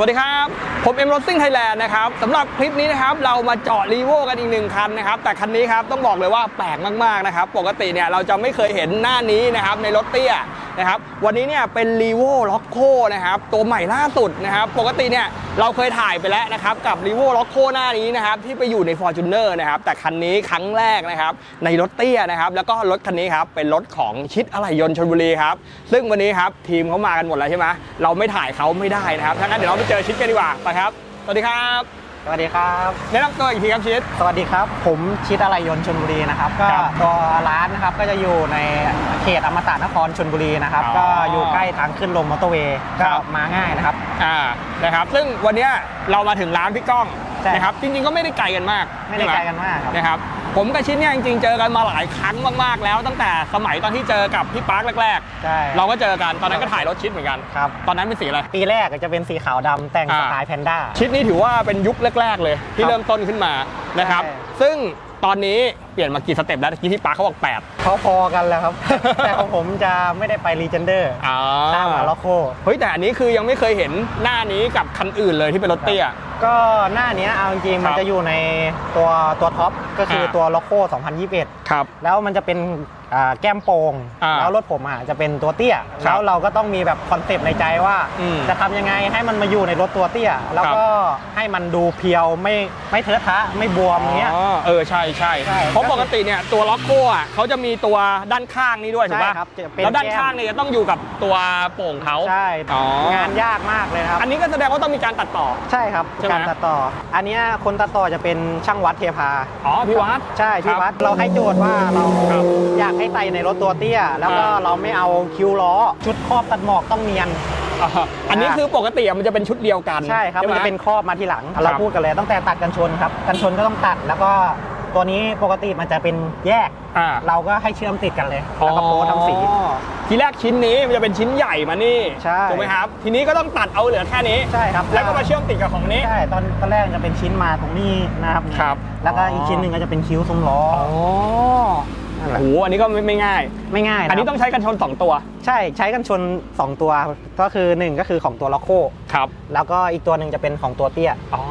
วัสดีครับ ผมเอ็มรถซิ่งไทยแลนด์นะครับสำหรับคลิปนี้นะครับเรามาเจาะรีโวกันอีกหนึ่งคันนะครับแต่คันนี้ครับต้องบอกเลยว่าแปลกมากๆนะครับปกติเนี่ยเราจะไม่เคยเห็นหน้านี้นะครับในรถเตี้ยนะครับวันนี้เนี่ยเป็นรีโวล็อกโคนะครับตัวใหม่ล่าสุดนะครับปกติเนี่ยเราเคยถ่ายไปแล้วนะครับกับรีโวล็อกโคหน้านี้นะครับที่ไปอยู่ใน f o r t u n e r นะครับแต่คันนี้ครั้งแรกนะครับในรถเตี้ยนะครับแล้วก็รถคันนี้ครับเป็นรถของชิดอะไหล่ยนต์ชลบุรีครับซึ่งวันนี้ครับทีมเขามากันหมดแล้วใช่ไหมเราไม่ถ่ายเขาไม่ได้นะครับถ้างั้นเดี๋ยวเราไปเจอชิดกันดีกว่าไปครับ สวัสดีครับ สวัสดีครับแนะนำตัวอีกทีครับชิด สวัสดีครับ ผมชิดอะไรยนต์ชนบุรีนะครับ ก็ครับตัวร้านนะครับก็จะอยู่ในเขตอมตะนครชนบุรีนะครับ อ๋อก็อยู่ใกล้ทางขึ้นลงมอเตอร์เวย์ครัก็บ มาง่ายนะครับ อ่านะครับ ซึ่งวันเนี้ยเรามาถึงร้านพี่ก้องใช่นะครับ จริงๆก็ไม่ได้ไกลกันมากไม่ได้ใช่หไกลกันมากครับ นะครับ ผมกับชิดเนี่ยจริงๆเจอกันมาหลายครั้งมากๆแล้ว ตั้งแต่สมัยตอนที่เจอกับพี่ปาร์คแรกใช่ ๆ เราก็เจอกันตอนนั้นก็ถ่ายรถชิดเหมือนกัน ครับ ตอนนั้นเป็นสีอะไร ปีแรกจะเป็นสีขาวดำแต่งอ่าสไตล์แพนด้า ชิดนี่ถือว่าเป็นยุคแรก ๆ เลยที่ครับเริ่มต้นขึ้นมานะครับ ใช่ ซึ่งตอนนี้เปลี่ยนมากี่สเต็ปแล้วเมื่อกี้ที่ปาร์คเขาบอกแปดเขาพอกันแล้วครับ แต่ของผมจะไม่ได้ไปรีเจนเดอร์อ่า ข้ามมาล็อกโค เฮ้ยแต่อันนี้คือยังไม่เคยเห็นหน้านี้กับคันอื่นเลยที่เป็นรถเตี้ย ก็หน้าเนี้ยเอาจริงๆมันครับจะอยู่ในตัวตัวท็อปก็คืออ่าตัวล็อกโค2021 ครับ แล้วมันจะเป็นอ่า แก้มโปงอ่าแล้วรถผมอะจะเป็นตัวเตี้ยครัแล้บวเราก็ต้องมีแบบคอนเซปต์ในใจว่าอืมจะทำยังไงให้มันมาอยู่ในรถตัวเตี้ย แล้วก็ให้มันดูเพียวไม่ไม่เทอะทะไม่บวมอย่างเงี้ยอ๋อเออใช่ใช่ใช่เพราะปกติเนี่ยตัวล็อกโก้อะเขาจะมีตัวด้านข้างนี้ด้วยถูกใช่ป่ะครับจะเป็นแล้วด้านแก้มข้างเนี่ยจะต้องอยู่กับตัวโป่งเขาใช่อ๋องานยากมากเลยนะครับอันนี้ก็แสดงว่าต้องมีการตัดต่อใช่ครับใช่ไหมการตัดต่อ อันเนี้ยคนตัดต่อจะเป็นช่างวัดเทพาอ๋อพี่วัดใช่พี่วัดเราให้โจทย์ว่าเราครับอยากให้ใส่ในรถตัวเตี้ย แล้วก็อ่าเราไม่เอาคิ้วล้อ ชุดครอบตัดหมอกต้องเนียนอ่าอันนี้คือปกติอะมันจะเป็นชุดเดียวกันใช่ครับมันไหจะเป็นครอบมาทีหลังครับเราพูดกันเลยตั้งแต่ตัดกันชนครับกันชนก็ต้องตัดแล้วก็ตัวนี้ปกติมันจะเป็นแยกอ่าเราก็ให้เชื่อมติดกันเลยแล้วก็โป๊ทำสีอ๋อทีแรกชิ้นนี้มันจะเป็นชิ้นใหญ่มานี่ใช่ถูกไหมครับ ทีนี้ก็ต้องตัดเอาเหลือแค่นี้ใช่ครับแล้วก็มาเชื่อมติดกับของนี้ใช่ตอนตอนแรกจะเป็นชิ้นมาตรงนี้นะครับเนี่ยครับ แล้วก็อ๋ออีอีกชิ้นหนึ่งก็จะเป็นคิ้วซุ้มล้ออ๋อ นั่นแหละโอ้โหอันนี้ก็ไม่ไม่ง่าย ไม่ง่ายนะอันนี้ต้องใช้กันชนสองตัวใช่ใช้กันชน 2 ตัวก็คือ 1 ก็คือของตัวล็อกโคครับแล้วก็อีกตัวหนึ่งจะเป็นของตัวเตี้ย อ๋อ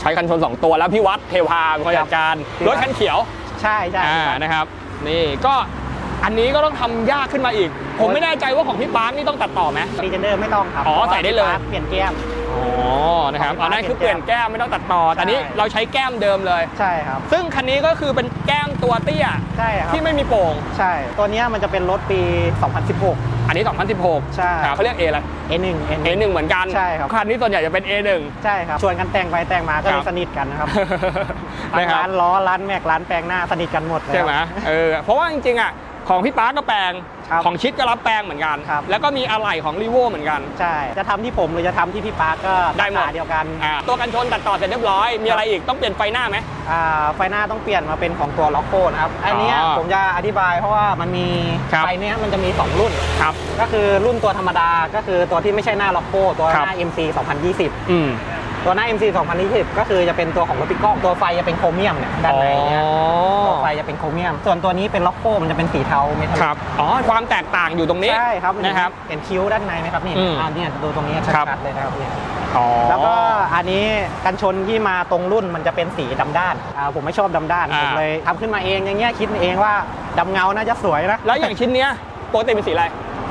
ใช้กันชน 2 ตัวแล้วพี่วัดเทพาเป็นคนจัดการพี่รวัถดคันเขียว ใช่ใช่อ่านะครับ นี่ก็อันนี้ก็ต้องทำยากขึ้นมาอีก ผมไม่แน่ใจว่าของพี่ปาร์คนี่ต้องตัดต่อไหมรีเจนเดอร์ไม่ต้องครับอ๋อใส่ได้เลยพราะว่าเปลี่ยนแก้ม อ๋อนะครับของพี่ปาร์คอันนั้นคือเปลี่ยนแก้มไม่ต้องตัดต่อแต่นี่ใช่เราใช้แก้มเดิมเลย ใช่ครับ ซึ่งคันนี้ก็คือเป็นแก้มตัวเตี้ยใช่ครับที่ไม่มีโป่ง ใช่ ตัวเนี้ยมันจะเป็นรถปี 2016 อันนี้ 2016 ใช่ครับเขาเรียก A อะไร A1 A1 เหมือนกัน ใช่ครับ คันนี้ส่วนใหญ่จะเป็น A1 ใช่ครับ ชวนกันแต่งไปแต่งมาก็เลครัยบสนิทกันนะครับนะครัร้าบนล้อร้านแม็กร้านแปลงหน้าสนิทกันหมดเลยใช่ไหมเออเพราะว่าจริงๆอะ ของพี่ปาร์คก็แปลง ครับของชิดก็รับแปลงเหมือนกัน ครับ แล้วก็มีอะไหล่ของรีโวเหมือนกัน ใช่ จะทำที่ผมหรือจะทำที่พี่ปาร์คก็ได้หมด ราคาเดียวกันอ่าตัวกันชนตัดต่อเสร็จเรียบร้อย มีอะไรอีกต้องเปลี่ยนไฟหน้าไหม อ่าไฟหน้าต้องเปลี่ยนมาเป็นของตัวล็อกโคนะครับ อันเนี้ยอ๋อผมจะอธิบายเพราะว่ามันมีครับ ไฟเนี้ยมันจะมี 2 รุ่น ครับ ก็คือรุ่นตัวธรรมดาก็คือตัวที่ไม่ใช่หน้าล็อกโคตัวหครับ น้า MC 2020 อืม ตัวหน้า MC 2020 ก็คือจะเป็นตัวของรถปิกล้องตัวไฟจะเป็นโครเมียมเนี่ยด้านในเนี่ยอ๋อตัวไฟจะเป็นโครเมียม ส่วนตัวนี้เป็นล็อกโคมันจะเป็นสีเทาเมทัลลิกครับอ๋อความแตกต่างอยู่ตรงนี้ใช่ครับนะครับเห็นคิ้วด้านในไหมครับนี่อืมอ่าเนี่ยดูตรงนี้ครับชัดๆเลยนะครับเนี่ยอ๋อแล้วก็อันนี้กันชนที่มาตรงรุ่นมันจะเป็นสีดำด้านอ่าผมไม่ชอบดำด้านอ่าผมเลยทำขึ้นมาเองอย่างเงี้ยคิดเองว่าดำเงาน่าจะสวยนะแล้วอย่างชิ้นเนี้ยปกติเป็นสีอะไร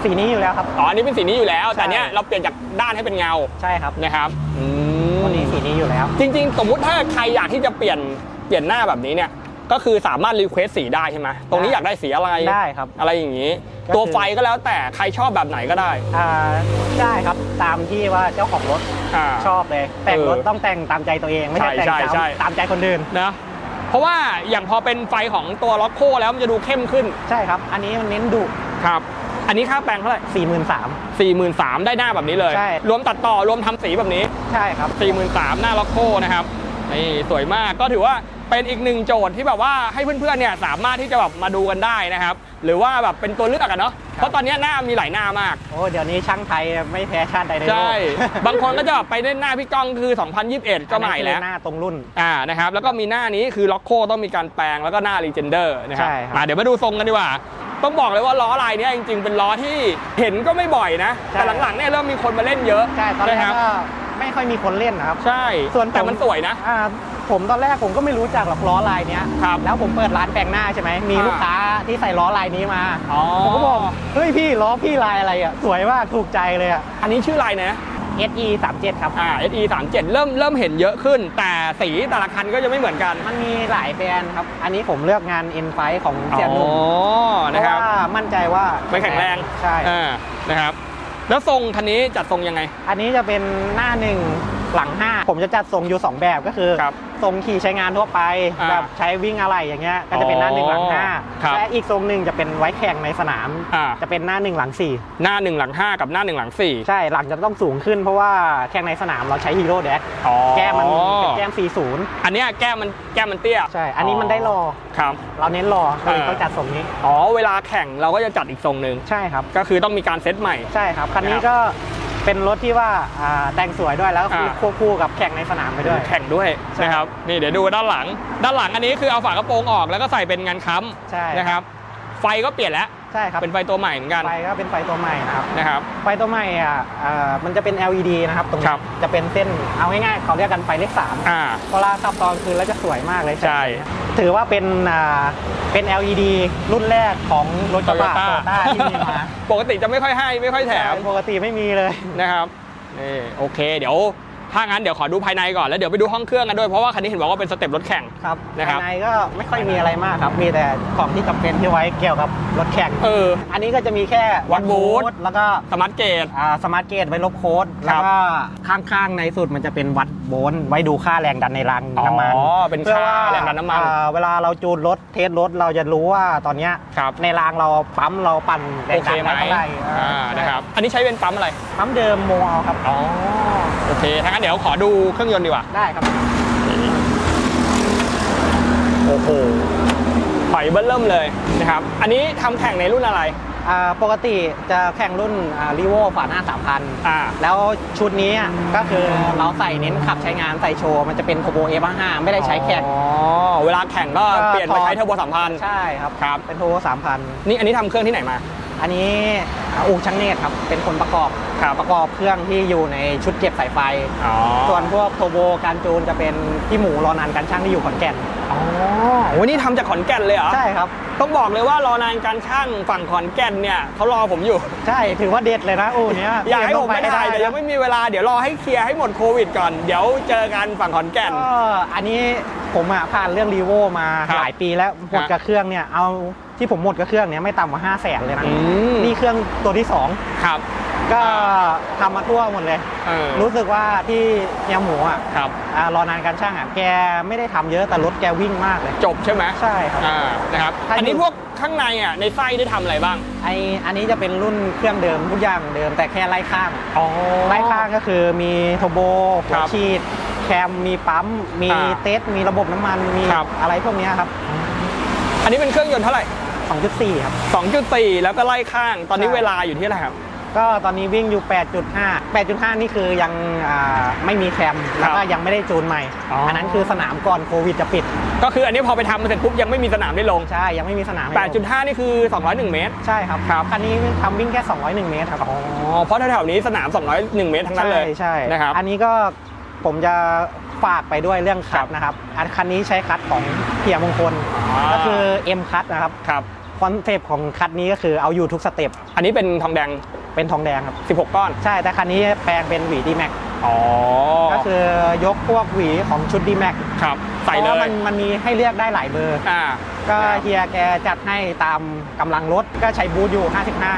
สีนี้อยู่แล้วครับอ๋ออันนี้เป็นสีนี้อยู่แล้ว แต่ใช่เนี้ยเราเปลี่ยนจากด้านให้เป็นเงาใช่ครับนะครับอืม ตัวนี้สีนี้อยู่แล้ว จริง ๆ สมมุติถ้าใครอยากที่จะเปลี่ยนเปลี่ยนหน้าแบบนี้เนี่ยก็คือสามารถรีเควสสีได้ใช่ไหมตรงนี้ได้อยากได้สีอะไรได้ครับ อะไรอย่างนี้ก็คือตัวไฟก็แล้วแต่ใครชอบแบบไหนก็ได้อ่าได้ครับตามที่ว่าเจ้าของรถอ่าชอบเลย แต่งรถเออต้องแต่งตามใจตัวเองไม่ใช่แต่งใช่ใช่ตามใช่ตามใจคนอื่นนะเพราะว่าอย่างพอเป็นไฟของตัวล็อกโคแล้วมันจะดูเข้มขึ้นใช่ครับ อันนี้มันเน้นดุครับ อันนี้ค่าแปลงเท่าไหร่4 3 0 0สี่หมื่นสามได้หน้าแบบนี้เลย ใช่ รวมตัดต่อรวมทำสีแบบนี้ใช่ครับ4 3 0 0 0หน้าล็อกโคนะครับนี่สวยมากก็ถือว่าเป็นอีกหนึ่งโจทย์ที่แบบว่าให้เพื่อนๆเนี่ยสามารถที่จะแบบมาดูกันได้นะครับ หรือว่าแบบเป็นตัวเลือกกันเนาะเพราะตอนนี้หน้ามีหลายหน้ามาก โอ้ เดี๋ยวนี้ช่างไทยไม่แพ้ชาติใดในโลกใช่ บางคนก็จะแบบไปเล่นหน้าพี่ก้องคือ 2021 ก็ใหม่แล้วอันนั้นคือหน้าตรงรุ่น อ่า นะครับ แล้วก็มีหน้านี้คือล็อกโคต้องมีการแปลงแล้วก็หน้ารีเจนเดอร์นะครับใช่ครับมาเดี๋ยวมาดูทรงกันดีกว่า ต้องบอกเลยว่าล้อลายเนี้ยจริง ๆ เป็นล้อที่เห็นก็ไม่บ่อยนะใช่แต่หลังๆเนี่ยเริ่มมีคนมาเล่นเยอะใช่ตอนแรกนะครับ ก็ไม่ค่อยมีคนเล่นนะครับ ใช่ส่วนแต่ผม มันสวยนะ อ่าผมตอนแรกผมก็ไม่รู้จักหรอกล้อลายเนี้ยครับแล้วผมเปิดร้านแปลงหน้าใช่ไหมมีอ่า ลูกค้าที่ใส่ล้อลายนี้มาอ๋อผมก็บอกเฮ้ยพี่ล้อพี่ลายอะไรอะสวยมากถูกใจเลยอะอันนี้ชื่อลายนะ SE 37ครับ อ่า SE 3 7เริ่มเริ่มเห็นเยอะขึ้น แต่สีแต่ละคันก็จะไม่เหมือนกัน มันมีหลายแบรนด์ครับ อันนี้ผมเลือกงาน N5 ของเซียนนุ่มอ๋อเพนะราะครับว่ามั่นใจว่าไม่แข็งแรงใช่อ่านะครับ แล้วทรงคันนี้จัดทรงยังไง อันนี้จะเป็นหน้าหนึ่ง หลัง 5 ผมจะจัดทรงอยู่ 2 แบบก็คือครับทรงขี่ใช้งานทั่วไปอ่าแบบใช้วิ่งอะไรอย่างเงี้ยก็จะเป็นหน้าหนึ่งหลังห้าครับ และอีกทรงหนึ่งจะเป็นไว้แข่งในสนาม อ่าจะเป็นหน้าหนึ่งหลังสี่หน้าหนึ่งหลังห้ากับหน้าหนึ่งหลังสี่ใช่หลังจะต้องสูงขึ้นเพราะว่าแข่งในสนามเราใช้ฮีโร่แดกอ๋อแก้มมันเป็นแก้ม 40 อันเนี้ยแก้มมันแก้มมันเตี้ยใช่ อันนี้มันได้รอ ครับ เราเน้นรอก็เลยอ่าต้องจัดทรงนี้ อ๋อเวลาแข่งเราก็จะจัดอีกทรงหนึ่งใช่ครับ ก็คือต้องมีการเซตใหม่ ใช่ครับ คันนี้นะครับ ก็ เป็นรถที่ว่าอ่าแต่งสวยด้วยแล้วก็คืออ่า ควบคู่กับแข่งในสนามไปด้วย แข่งด้วยใช่ นะครับนี่เดี๋ยวดูด้านหลัง ด้านหลังอันนี้คือเอาฝากระโปรงออกแล้วก็ใส่เป็นงานค้ใช่ำนะครับ ไฟก็เปลี่ยนแล้ว ใช่ครับเป็นไฟตัวใหม่เหมือนกันไฟก็เป็นไฟตัวใหม่นะครับนะครับไฟตัวใหม่อะอ่ามันจะเป็น LED นะครับตรงคนี้รับจะเป็นเส้นเอาง่ายๆเขาเรียกกันไฟเลขสามอ่าเวลาขับตอนคืนแล้วจะสวยมากเลยใช่ถือว่าเป็นอ่าเป็น LED รุ่นแรกของรถกระบะโตต้าที่มีมาปกติจะไม่ค่อยให้ไม่ค่อยแถมปกติไม่มีเลยนะครับนี่โอเค เดี๋ยว ถ้างั้นเดี๋ยวขอดูภายในก่อนแล้วเดี๋ยวไปดูห้องเครื่องกันด้วยเพราะว่าคันนี้เห็นบอกว่าเป็นสเต็ปรถแข่ง ครับนะครับ ภายในก็ไม่ค่อยมีอะไรมากครับ มีแต่ของที่จำเป็นที่ไว้เกี่ยวกับรถแข่ง เออ อันนี้ก็จะมีแค่วัดบูธแล้วก็สมาร์ทเกต อ่าสมาร์ทเกตไว้ลบโค้ด คแล้รัวบก็ข้างๆในสุดมันจะเป็นวัดโวลต์ไว้ดูค่าแรงดันในรางน้ำมันอ๋อเป็นพื่อค่าว่าแรงดันน้ำมัน อ่าเวลาเราจูนรถเทสรถเราจะรู้ว่าตอนเนี้ยครับ ในรางเราปั๊มเราปั่นแรโองเคดันไหมได้เท่าไหร่อ่านะครับ อันนี้ใช้เป็นปั๊มอะไร ปั๊มเดิมโมเอาครับ อ๋อ โอเคถ้างั้นเดี๋ยวขอดูเครื่องยนต์ดีกว่า ได้ครับ โอ้โหถอยเบิ้ลเริ่มเลยนะครับ อันนี้ทำแข่งในรุ่นอะไร อ่าปกติจะแข่งรุ่นรีโวฝาหน้า3,000อ่าแล้วชุดนี้ก็คือเราใส่เน้นขับใช้งานใส่โชว์ มันจะเป็นโทโบเอฟห้าไม่ได้ใช้แข่ง อ๋อ เวลาแข่งก็ก็เปลี่ยนไปถอด ใช้เทอร์โบสามพันใช่ครับ ครับ เป็นโทโบสามพันนี่อันนี้ทำเครื่องที่ไหนมา อันนี้อู่ช่างเนตรครับ เป็นคนประกอบครับประกอบเครื่องที่อยู่ในชุดเก็บสายไฟอ๋อส่วนพวกโทโบการจูนจะเป็นพี่หมูรอนานการช่างที่อยู่ขอนแก่นอ๋อวันนี้ทำจากขอนแก่นเลยเหรอ ใช่ครับ ต้องบอกเลยว่ารอนานการช่างฝั่งขอนแก่นเนี่ยเขารอผมอยู่ ใช่ ถือว่าเด็ดเลยนะอู่เนี้ยอยากให้ผมไปเตรีถ่ายต้แต่องยังไม่มีเวลา เดี๋ยวรอให้เคลียร์ให้หมดโควิดก่อน เดี๋ยวเจอกันฝั่งขอนแก่นก็อันนี้ผมอะผ่านเรื่องรีโวมาครับหลายปีแล้วหมดฮะกับเครื่องเนี่ยเอา ที่ผมหมดกับเครื่องเนี่ยไม่ต่ำกว่า5 0 0แสนเลยนะอืม นี่เครื่องตัวที่ครับ2ก็ทำมาทั่วหมดเลย เออรู้สึกว่าที่เฮียหมูอะครับ อ่ารอนานการช่างอะแกไม่ได้ทำเยอะแต่รถแกวิ่งมากเลย จบใช่ไหมใช่ครับ อ่านะครับ ถ้าอันนี้อยู่ พวกข้างในอะในไส้ได้ทำอะไรบ้าง ไออันนี้จะเป็นรุ่นเครื่องเดิมทุกอย่างเดิมแต่แค่ไล่ข้าง อ๋อ ไล่ข้างก็คือมีโทโบหัควรับฉีด แคมมีปั๊ม มีอ่าเตสมีระบบน้ำมัน มีครับ อะไรพวกเนี้ยครับ อันนี้เป็นเครื่องยนต์เท่าไหร่ 2.4 ครับ 2.4 แล้วก็ไล่ข้าง ตอนนี้ใช่ เวลาอยู่ที่อะไหรครับ ก็ตอนนี้วิ่งอยู่ 8.5 8.5 นี่คือยังอ่าไม่มีแคมแล้วก็ยังไม่ได้จูนใหม่ อ๋ออั อันนั้นคือสนามก่อนโควิดจะปิด ก็คืออันนี้พอไปทำมาเสร็จปุ๊บยังไม่มีสนามได้ลง ใช่ ยังไม่มีสนามให้ลง8.5 นี่คือ 201 เมตร ใช่ครับครับคันนี้ทำวิ่งแค่ 201 เมตรครับอ๋อ เพราะแถวๆนี้สนาม 201 เมตรทั้งนั้นเลยใช่ใช่นะครับ อันนี้ก็ผมจะฝากไปด้วยเรื่องคัครัดบนะครับอันคันนี้ใช้คัดของเพียมงคล อ่า ก็คือ M คัดนะครับ ครับ คอนเซปต์ของคัดนี้ก็คือเอาอยู่ทุกสเต็ปอันนี้เป็นทองแดง เป็นทองแดงครับ 16 ก้อน ใช่แต่คันนี้แปลงเป็นหวีดีแม็กอ๋อ ก็คือยกพวกหวีของชุดดีแม็กครับ ใส่เพเลราะว่ายมันมันมีให้เลือกได้หลายเบอร์ อ่าก็เฮียแกจัดให้ตามกำลังรถก็ใช้บูทอยู่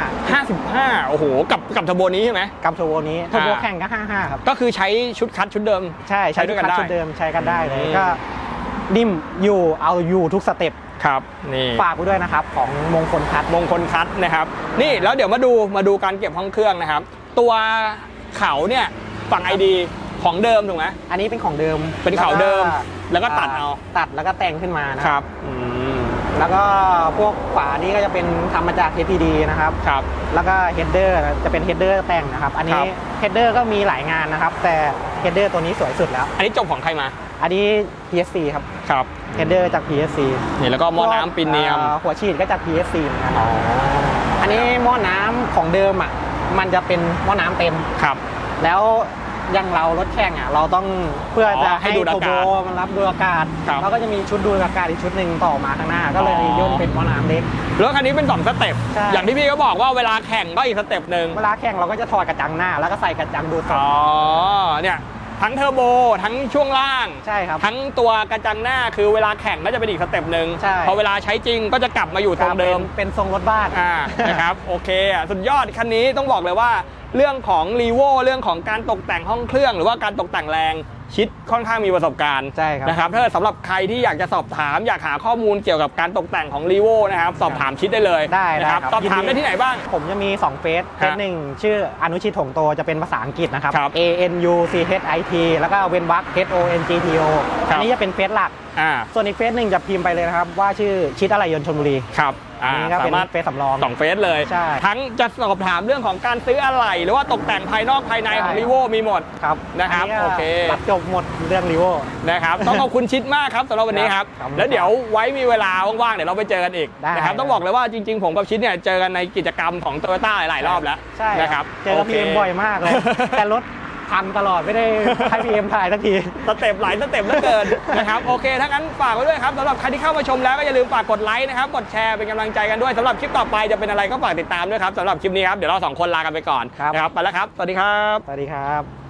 55 55 โอ้โห กับกับเทอร์โบนี้ใช่ไหม กับโทโบนี้โทโบอ่า แข่งก็ 55 ครับ ก็คือใช้ชุดคัดชุดเดิม ใช่ใช้ใช้ด้ด้ววยยกักันนได้ชุดเดิมใช้กันได้เลยอืม ก็นิ่มอยู่เอาอยู่ทุกสเต็ป ครับนี่ฝากไว้ด้วยนะครับของมงคลคัดมงคลคัดนะครับ นี่แล้วเดี๋ยวมาดูมาดูการเก็บห้องเครื่องนะครับ ตัวเขาเนี่ยฝั่งไอดีของเดิมถูกไหมอันนี้เป็นของเดิมเป็นเขาเดิม แล้วก็ตัดเอาตัดแล้วก็แต่งขึ้นมานะครับอืม แล้วก็พวกฝานี้ก็จะเป็นทำมาจาก HPD นะครับ ครับ แล้วก็เฮดเดอร์จะเป็นเฮดเดอร์แต่งนะครับ อันคนี้รับเฮดเดอร์ก็มีหลายงานนะครับ แต่เฮดเดอร์ตัวนี้สวยสุดแล้ว อันนี้จบของใครมา อันนี้ PSC ครับ ครับ เฮดเดอร์จาก PSC นี่แล้วก็หม้อน้ำปินเนียมอ่าหัวฉีดก็จาก PSC เหมือนกันอ๋อ อันนี้หม้อน้ำของเดิมอะ มันจะเป็นหม้อน้ำเต็ม ครับ แล้ว อย่างเรารถแข่งอะเราต้องเพื่อจะอ๋อให้ให้ดูดโทอาโบกาศมันรับดูอากาศครับเราก็จะมีชุดดูอากาศอีกชุดหนึ่งต่อมาข้างหน้า ก็เลยอ๋อย่นเป็นหมอน้ำเล็กรถคันนี้เป็นสองสเต็ปใช่อย่างที่พี่ก็บอกว่าเวลาแข่งก็อีกสเต็ปหนึ่งเวลาแข่งเราก็จะถอดกระจังหน้า แล้วก็ใส่กระจังดูดสดอ๋อเนี่ยทั้งเทอร์โบทั้งช่วงล่างใช่ครับทั้งตัวกระจังหน้าคือเวลาแข่งก็จะเป็นอีกสเต็ปหนึ่งใช่พอเวลาใช้จริงก็จะกลับมาอยู่ทรงเดิมเป็นเป็นทรงรถบ้านอ่านะครับโอเคอะสุดยอดคันนี้ต้องบอกเลยว่า เรื่องของรีโวเรื่องของการตกแต่งห้องเครื่อง หรือว่าการตกแต่งแรง ชิดค่อนข้างมีประสบการณ์ใช่ครับนะครับถ้าสำหรับใครที่อยากจะสอบถามอยากหาข้อมูลเกี่ยวกับการตกแต่งของรีโวนะครับสอบถามชิดได้เลยได้นะครับได้ครับสอบถามยินดี ได้ที่ไหนบ้าง ผมจะมี 2 เฟสเฟสหนึ่งชื่ออนุชิตถงโตจะเป็นภาษาอังกฤษนะครับ ครับ A N U C H I T แล้วก็เวนวัก H O N G T O ครับ อันนี้จะเป็นเฟสหลัก อ่าส่วนอีกเฟสหนึ่งจะพิมพ์ไปเลยนะครับ ว่าชื่อชิดอะไรยนต์ชลบุรีครับอัอ่านนี้ก็สาเป็นมารถ เฟสสำรอง สองเฟสเลย ใช่ทั้งจะสอบถามเรื่องของการซื้ออะไร หรือว่าตกแต่งภายนอกภายในของใช่ รีโวมีหมด ครับนะครับนนี้ก็โอเครับจบหมดเรื่องรีโวนะครับต้องขอบคุณชิดมากครับสำหรับวันนี้ครับ ครับแล้วเดี๋ยวไว้มีเวลาว่างๆเดี๋ยวเราไปเจอกันอีกได้นะครับ ต้องบอกเลยว่าจริงๆ ผมกับชิดเนี่ยเจอกันในกิจกรรมของโตโยต้าหลายๆรอบแล้วใช่นะครับเจอกับพีเอ็มบ่อยมากเลย แต่รถพังตลอดไม่ได้ให้พีเอ็มถ่ายสักที สเต็ปหลายสเต็ปเหลือเกิน นะครับโอเคถ้างั้นฝากไว้ด้วยครับสำหรับใครที่เข้ามาชมแล้วก็อย่าลืมฝากกดไลค์นะครับกดแชร์เป็นกำลังใจกันด้วยสำหรับคลิปต่อไปจะเป็นอะไรก็ฝากติดตามด้วยครับสำหรับคลิปนี้ครับเดี๋ยวเราสองคนลากันไปก่อนครับ นะครับไปแล้วครับสวัสดีครับ สวัสดีครับ